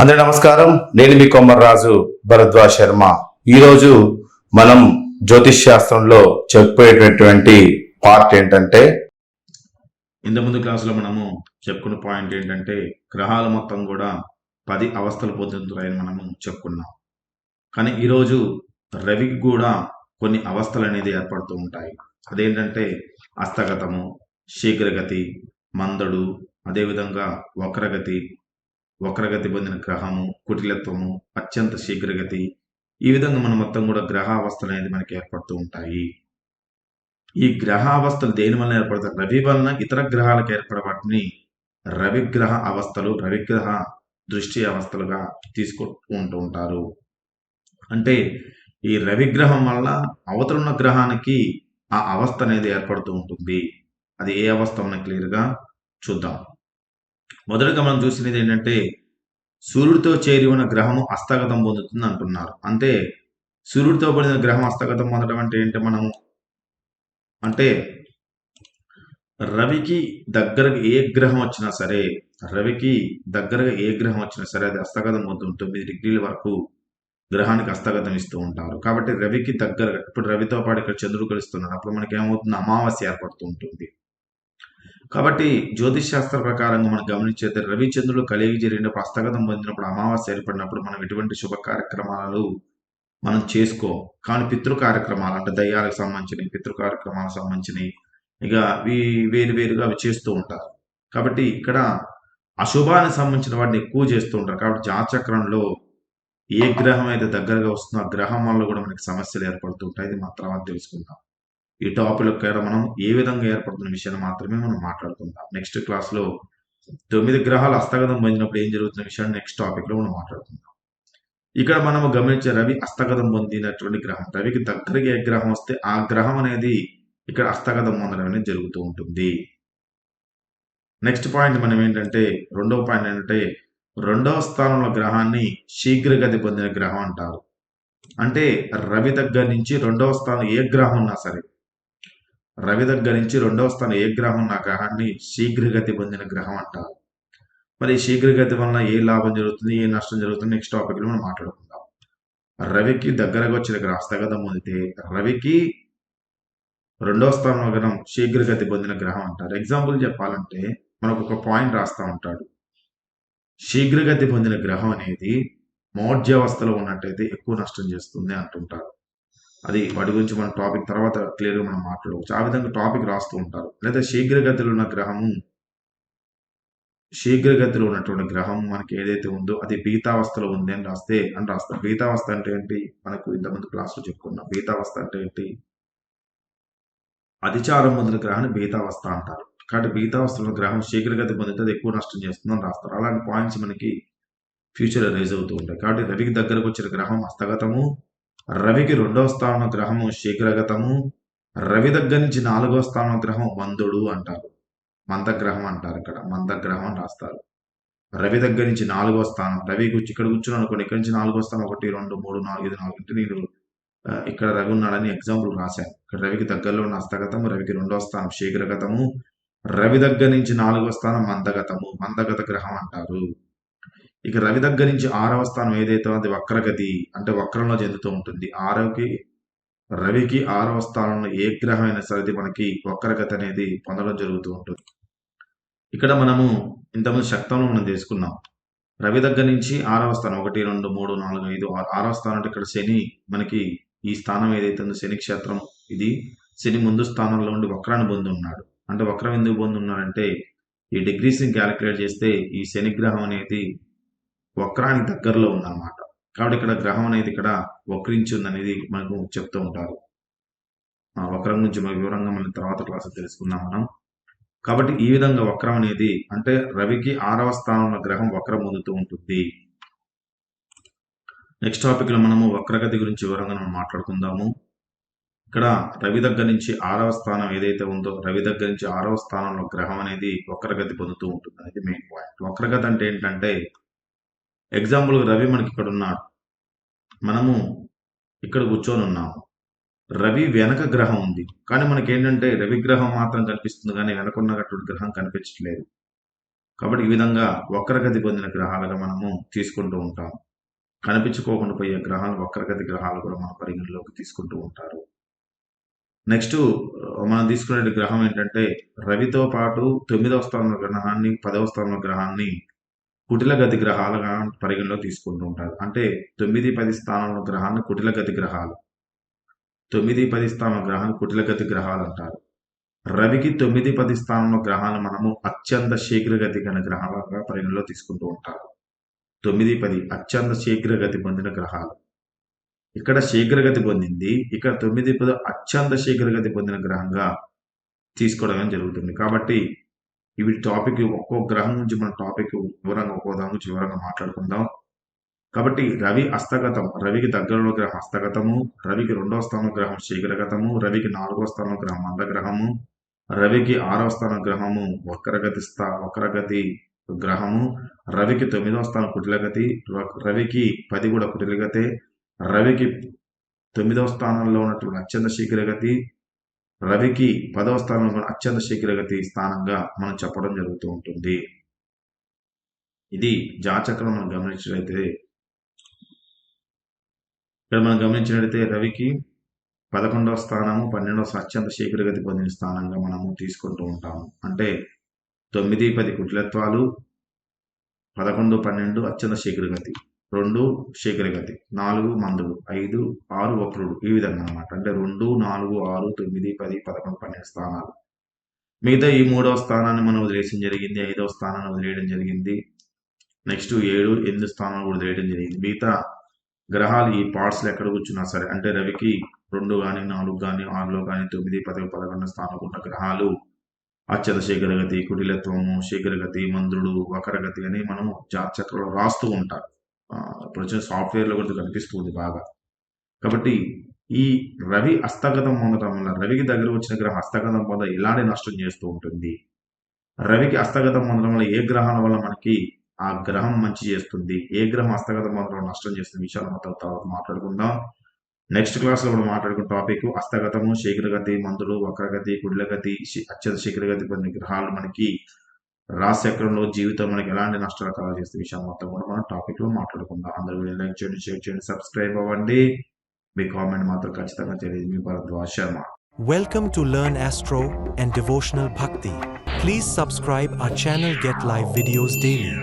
అందరి నమస్కారం. నేను మీ కొమ్మర్రాజు భరద్వాజ్ శర్మ. ఈరోజు మనం జ్యోతిష్ శాస్త్రంలో చెప్పేటటువంటి పార్ట్ ఏంటంటే ఇంత ముందు క్లాసులో మనము చెప్పుకున్న పాయింట్ ఏంటంటే గ్రహాలు మొత్తం కూడా పది అవస్థలు పొందుతున్నాయని మనము చెప్పుకున్నాం. కానీ ఈరోజు రవికి కూడా కొన్ని అవస్థలు అనేది ఏర్పడుతూ ఉంటాయి. అదేంటంటే హస్తగతము శీఘ్రగతి మందడు అదేవిధంగా వక్రగతి వక్రగతి పొందిన గ్రహము కుటిలత్వము అత్యంత శీఘ్రగతి. ఈ విధంగా మనం మొత్తం కూడా గ్రహ అవస్థలు అనేది మనకి ఏర్పడుతూ ఉంటాయి. ఈ గ్రహ అవస్థలు దేని వలన ఏర్పడతాయి? రవి వలన ఇతర గ్రహాలకు ఏర్పడబట్టిని రవిగ్రహ అవస్థలు రవిగ్రహ దృష్టి అవస్థలుగా తీసుకుంటూ ఉంటారు. అంటే ఈ రవిగ్రహం వల్ల అవతలున్న గ్రహానికి ఆ అవస్థ అనేది ఏర్పడుతూ ఉంటుంది. అది ఏ అవస్థ మనం క్లియర్గా చూద్దాం. మొదటగా మనం చూసినది ఏంటంటే సూర్యుడితో చేరి ఉన్న గ్రహము హస్తగతం పొందుతుంది అంటున్నారు. అంటే సూర్యుడితో పడిన గ్రహం హస్తగతం పొందడం అంటే ఏంటి మనము? అంటే రవికి దగ్గరగా ఏ గ్రహం వచ్చినా సరే రవికి దగ్గరగా ఏ గ్రహం వచ్చినా సరే అది హస్తగతం పొందుతుంది. తొమ్మిది డిగ్రీల వరకు గ్రహానికి హస్తగతం ఇస్తూ ఉంటారు. కాబట్టి రవికి దగ్గర ఇప్పుడు రవితో పాటు ఇక్కడ చంద్రుడు కలుస్తున్నాడు. అప్పుడు మనకి ఏమవుతుంది అమావాస్య ఏర్పడుతూ ఉంటుంది. కాబట్టి జ్యోతిష్ శాస్త్ర ప్రకారంగా మనం గమనించేది రవిచంద్రుడు కలిగి జరిగినప్పుడు హస్తగతం పొందినప్పుడు అమావాస్య ఏర్పడినప్పుడు మనం ఎటువంటి శుభ కార్యక్రమాలు మనం చేసుకో. కానీ పితృ కార్యక్రమాలు అంటే దయ్యాలకు సంబంధించినవి పితృ కార్యక్రమాలకు సంబంధించినవి ఇక వేరు వేరుగా అవి చేస్తూ ఉంటారు. కాబట్టి ఇక్కడ అశుభానికి సంబంధించిన వాటిని ఎక్కువ చేస్తూ ఉంటారు. కాబట్టి జాచక్రంలో ఏ గ్రహం అయితే దగ్గరగా వస్తుందో ఆ గ్రహం వల్ల కూడా మనకి సమస్యలు ఏర్పడుతూ ఉంటాయి. ఇది మా తెలుసుకుందాం. ఈ టాపిక్ ఇక్కడ మనం ఏ విధంగా ఏర్పడుతున్న విషయాన్ని మాత్రమే మనం మాట్లాడుకుందాం. నెక్స్ట్ క్లాస్లో తొమ్మిది గ్రహాలు హస్తగతం పొందినప్పుడు ఏం జరుగుతున్న విషయాన్ని నెక్స్ట్ టాపిక్లో మనం మాట్లాడుకుందాం. ఇక్కడ మనం గమనించే రవి హస్తగతం పొందినటువంటి గ్రహం. రవికి దగ్గరగా ఏ గ్రహం వస్తే ఆ గ్రహం అనేది ఇక్కడ హస్తగతం పొందడం అనేది జరుగుతూ ఉంటుంది. నెక్స్ట్ పాయింట్ మనం ఏంటంటే రెండవ పాయింట్ ఏంటంటే రెండవ స్థానంలో గ్రహాన్ని శీఘ్రగతి పొందిన గ్రహం అంటారు. అంటే రవి దగ్గర నుంచి రెండవ స్థానం ఏ గ్రహం ఉన్నా సరే రవి దగ్గర నుంచి రెండవ స్థానం ఏ గ్రహం నా గ్రహాన్ని శీఘ్రగతి పొందిన గ్రహం అంటారు. మరి శీఘ్రగతి వలన ఏ లాభం జరుగుతుంది ఏ నష్టం జరుగుతుంది నెక్స్ట్ టాపిక్లో మనం మాట్లాడుకుందాం. రవికి దగ్గరగా వచ్చిన గ్రహ స్థగతం పొందితే రవికి రెండవ స్థానంలో గ్రహం శీఘ్రగతి పొందిన గ్రహం అంటారు. ఎగ్జాంపుల్ చెప్పాలంటే మనకు ఒక పాయింట్ రాస్తా ఉంటాడు. శీఘ్రగతి పొందిన గ్రహం అనేది మౌఢ్యావస్థలో ఉన్నట్టయితే ఎక్కువ నష్టం చేస్తుంది అంటుంటారు. అది వాటి గురించి మన టాపిక్ తర్వాత క్లియర్గా మనం మాట్లాడవచ్చు. ఆ విధంగా టాపిక్ రాస్తూ ఉంటారు. లేదా శీఘ్రగతిలో ఉన్న గ్రహము. శీఘ్రగతిలో ఉన్నటువంటి గ్రహం మనకి ఏదైతే ఉందో అది బీతావస్థలో ఉంది అని రాస్తే అని రాస్తాం బీతావస్థ అంటే ఏంటి? మనకు ఇంతమంది క్లాసులు చెప్పుకున్నాం. బీతావస్థ అంటే ఏంటి? అధిచారం పొందిన గ్రహాన్ని బీతావస్థ అంటారు. కాబట్టి బీతావస్థలో గ్రహం శీఘ్రగతి పొందితే అది ఎక్కువ నష్టం చేస్తుందని రాస్తారు. అలాంటి పాయింట్స్ మనకి ఫ్యూచర్ రైజ్ అవుతూ ఉంటాయి. కాబట్టి రవికి దగ్గరకు వచ్చిన గ్రహం హస్తగతము రవికి రెండవ స్థానం గ్రహము శీఘ్రగతము రవి దగ్గర నుంచి నాలుగవ స్థానం గ్రహం మందుడు అంటారు. మందగ్రహం అంటారు ఇక్కడ మందగ్రహం అని రాస్తారు. రవి దగ్గర నుంచి నాలుగో స్థానం రవి కూర్చు ఇక్కడ కూర్చున్నాను అనుకోండి ఇక్కడ నుంచి నాలుగో స్థానం ఒకటి రెండు మూడు నాలుగు ఐదు నాలుగు అంటే నేను ఇక్కడ రవి ఉన్నాడని ఎగ్జాంపుల్ రాశాను ఇక్కడ రవికి దగ్గరలో ఉన్న హస్తగతము రవికి రెండవ స్థానం శీఘ్రగతము రవి దగ్గర నుంచి నాలుగో స్థానం మందగతము మందగత గ్రహం అంటారు. ఇక రవి దగ్గర నుంచి ఆరవ స్థానం ఏదైతే అది వక్రగతి అంటే వక్రంలో చెందుతూ ఉంటుంది. ఆరవకి రవికి ఆరవ స్థానంలో ఏ గ్రహం అయినా సరే అది మనకి వక్రగతి అనేది పొందడం జరుగుతూ ఉంటుంది. ఇక్కడ మనము ఇంతకుముందు శక్తంలో మనం తీసుకున్నాం. రవి దగ్గర నుంచి ఆరవ స్థానం ఒకటి రెండు మూడు నాలుగు ఐదు ఆరు ఆరవ స్థానం అంటే ఇక్కడ శని మనకి ఈ స్థానం ఏదైతే ఉందో శని క్షేత్రం ఇది శని ముందు స్థానంలో ఉండి వక్రాన్ని పొంది ఉన్నాడు అంటే వక్రం ఎందుకు పొంది ఉన్నాడంటే ఈ డిగ్రీస్ని క్యాలిక్యులేట్ చేస్తే ఈ శని గ్రహం అనేది వక్రానికి దగ్గరలో ఉందన్నమాట. కాబట్టి ఇక్కడ గ్రహం అనేది ఇక్కడ వక్రించి ఉందనేది మనకు చెప్తూ ఉంటారు. ఆ వక్రం గురించి మన వివరంగా మనం తర్వాత క్లాస్ తెలుసుకుందాం మనం. కాబట్టి ఈ విధంగా వక్రం అనేది అంటే రవికి ఆరవ స్థానంలో గ్రహం వక్రం పొందుతూ ఉంటుంది. నెక్స్ట్ టాపిక్లో మనము వక్రగతి గురించి వివరంగా మనం మాట్లాడుకుందాము. ఇక్కడ రవి దగ్గర నుంచి ఆరవ స్థానం ఏదైతే ఉందో రవి దగ్గర నుంచి ఆరవ స్థానంలో గ్రహం అనేది వక్రగతి పొందుతూ ఉంటుంది అనేది మెయిన్ పాయింట్ వక్రగతి అంటే ఏంటంటే ఎగ్జాంపుల్ రవి మనకి ఇక్కడ ఉన్నాడు. మనము ఇక్కడ కూర్చొని ఉన్నాము. రవి వెనక గ్రహం ఉంది. కానీ మనకి ఏంటంటే రవి గ్రహం మాత్రం కనిపిస్తుంది కానీ వెనకున్నటువంటి గ్రహం కనిపించట్లేదు. కాబట్టి ఈ విధంగా వక్రగతి పొందిన గ్రహాలుగా మనము తీసుకుంటూ ఉంటాం. కనిపించుకోకుండా పోయే గ్రహాలు వక్రగతి గ్రహాలు కూడా మన పరిగణలోకి తీసుకుంటూ ఉంటారు. నెక్స్ట్ మనం తీసుకునే గ్రహం ఏంటంటే రవితో పాటు తొమ్మిదవ స్థానంలో గ్రహాన్ని పదవ స్థానంలో గ్రహాన్ని కుటిల గతి గ్రహాలుగా పరిగణలో తీసుకుంటూ ఉంటారు. అంటే తొమ్మిది పది స్థానంలో గ్రహాన్ని కుటిల గతి గ్రహాలు. తొమ్మిది పది స్థానం గ్రహాన్ని కుటిల గతి గ్రహాలు అంటారు. రవికి తొమ్మిది పది స్థానంలో గ్రహాలు మనము అత్యంత శీఘ్రగతి గల గ్రహాలుగా పరిగణలో తీసుకుంటూ ఉంటారు. తొమ్మిది పది అత్యంత శీఘ్రగతి పొందిన గ్రహాలు. ఇక్కడ శీఘ్రగతి పొందింది ఇక్కడ తొమ్మిది పది అత్యంత శీఘ్రగతి పొందిన గ్రహంగా తీసుకోవడం జరుగుతుంది. కాబట్టి ఇవి టాపిక్ ఒక్కో గ్రహం నుంచి మన టాపిక్ వివరంగా ఒక్కో దాని గురించి వివరంగా మాట్లాడుకుందాం. కాబట్టి రవి హస్తగతం రవికి దగ్గరలో గ్రహం హస్తగతము రవికి రెండవ స్థానం గ్రహం శీఘ్రగతము రవికి నాలుగో స్థానం గ్రహం మందగ్రహము రవికి ఆరవ స్థానం గ్రహము వక్రగతి స్థా వక్రగతి గ్రహము రవికి తొమ్మిదవ స్థానం కుటిలగతి రవికి పది కూడా కుటిలగతే రవికి తొమ్మిదవ స్థానంలో ఉన్నటువంటి అత్యంత శీఘ్రగతి రవికి పదవ స్థానంలో అత్యంత శీఘ్రగతి స్థానంగా మనం చెప్పడం జరుగుతూ ఉంటుంది. ఇది జాచక్రం మనం గమనించినట్లయితే ఇక్కడ మనం గమనించినట్లయితే రవికి పదకొండవ స్థానము పన్నెండవ అత్యంత శీఘ్రగతి పొందిన స్థానంగా మనము తీసుకుంటూ ఉంటాము. అంటే తొమ్మిది పది కుటిలత్వాలు పదకొండు పన్నెండు అత్యంత శీఘ్రగతి. రెండు శేఖరగతి నాలుగు మందుడు ఐదు ఆరు వక్రుడు ఈ విధంగా అనమాట అంటే రెండు నాలుగు ఆరు తొమ్మిది పది పదకొండు పన్నెండు స్థానాలు. మిగతా ఈ మూడవ స్థానాన్ని మనం వదిలేయడం జరిగింది ఐదవ స్థానాన్ని వదిలేయడం జరిగింది. నెక్స్ట్ ఏడు ఎనిమిది స్థానాలు కూడా వదిలేయడం జరిగింది. మిగతా గ్రహాలు ఈ పార్ట్స్లో ఎక్కడ కూర్చున్నా సరే అంటే రవికి రెండు కానీ నాలుగు కానీ ఆరులో కానీ తొమ్మిది పది పదకొండు స్థానాలు ఉన్న గ్రహాలు అత్యత శీఘ్రగతి కుటిలత్వము శీఘ్రగతి మంద్రుడు వక్రగతి అని మనం చక్రంలో రాస్తూ ఉంటారు. ఇప్పుడు వచ్చిన సాఫ్ట్వేర్లో కూడా కనిపిస్తుంది బాగా. కాబట్టి ఈ రవి హస్తగతం పొందటం వల్ల రవికి దగ్గర వచ్చిన గ్రహం హస్తగతం పొంద ఇలానే నష్టం చేస్తూ ఉంటుంది. రవికి హస్తగతం పొందడం వల్ల ఏ గ్రహాల వల్ల మనకి ఆ గ్రహం మంచి చేస్తుంది ఏ గ్రహం హస్తగతం పొందడం నష్టం చేస్తుంది విషయాలు మొత్తం తర్వాత మాట్లాడుకుందాం. నెక్స్ట్ క్లాస్లో కూడా మాట్లాడుకున్న టాపిక్ హస్తగతము శీఘ్రగతి మందులు వక్రగతి కుడిలగతి అత్యంత శీఘ్రగతి పొందిన గ్రహాలు మనకి రాశిచక్రంలో జీవితం మనకి ఎలాంటి నష్టాలు కలగజేస్తే విషయం మొత్తం కూడా మనం టాపిక్లో మాట్లాడుకుందాం అందరూ వీడియో లైక్ చేయండి షేర్ చేయండి సబ్స్క్రైబ్ అవ్వండి మీ కామెంట్ మాత్రం ఖచ్చితంగా తెలియదు మీ Bharadwaj Sharma Welcome to Learn Astro and Devotional Bhakti. Please subscribe our channel get live videos daily.